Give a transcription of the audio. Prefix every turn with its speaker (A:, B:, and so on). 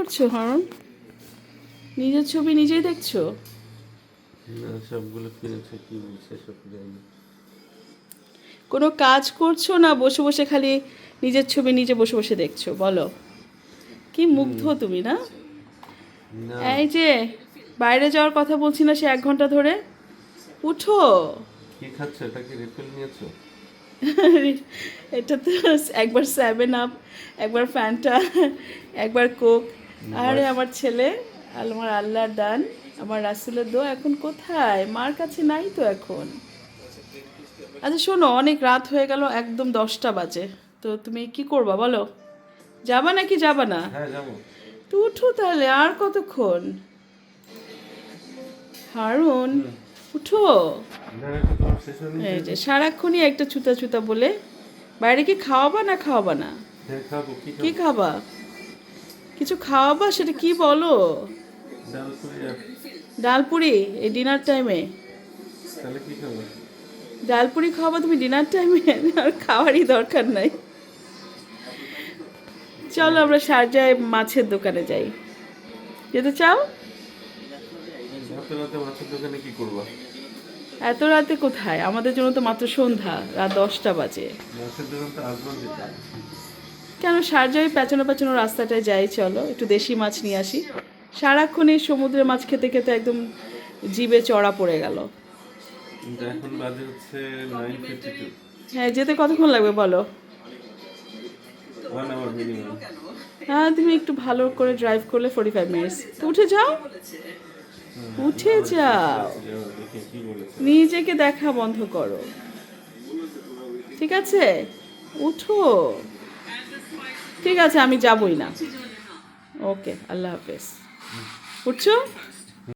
A: করছ হরণ নিজের ছবি নিজেই দেখছ?
B: না সবগুলো কিনেছে কি বলছে সব জানি।
A: কোনো কাজ করছ না বসে বসে খালি নিজের ছবি নিজে বসে বসে দেখছ? বলো। কি মুগ্ধ তুমি না? এই যে বাইরে যাওয়ার কথা বলছি না সে এক ঘণ্টা ধরে? উঠো।
B: কি খাচ্ছ? এটা কি রিফিল নিয়েছো?
A: এটা তো একবার সেভেন আপ একবার ফ্যান্টা একবার কোক আরে আমার ছেলে আমার আল্লাহর দান আমার রাসুলের দো এখন কোথায়? মার কাছে নাই তো এখন। আচ্ছা শোনো অনেক রাত হয়ে গেল একদম দশটা বাজে। তো তুমি কি করবা বলো? যাবা নাকি যাবা না?
B: হ্যাঁ
A: তো উঠো তাহলে আর কতক্ষণ? হারুন উঠো। এই যে সারাক্ষণই একটা ছুতা ছুতা বলে বাইরে কি খাওয়াবা না খাওয়াবা না?
B: কি খাবা?
A: কিছু খাওয়াবা? সেটা কি বলো? ডালপুরি এই ডিনার টাইমে ডালপুরি খাওয়াবা তুমি ডিনার টাইমে আর খাওয়ারই দরকার নাই। চলো আমরা শারজায় মাছের দোকানে যাই। যেতে চাও? এত রাতে কোথায়? আমাদের জন্য তো মাত্র সন্ধ্যা, রাত দশটা বাজে। কেন সারজাই পেছনো পেছনো রাস্তাটায় যাই চলো। একটু দেশি মাছ নিয়ে আসি। সারাক্ষণ এই সমুদ্রের মাছ খেতে খেতে একদম জিভে চড়া পড়ে গেল।
B: এখন বাজে হচ্ছে
A: হ্যাঁ যেতে কতক্ষণ লাগবে বলো? হ্যাঁ তুমি একটু ভালো করে ড্রাইভ করলে ফোর্টি ফাইভ মিনিটস উঠে যাও। উঠে যাও। নিজেকে দেখা বন্ধ করো। ঠিক আছে? উঠো। ঠিক আছে আমি যাবই না। ওকে আল্লাহ হাফেজ। উঠছো?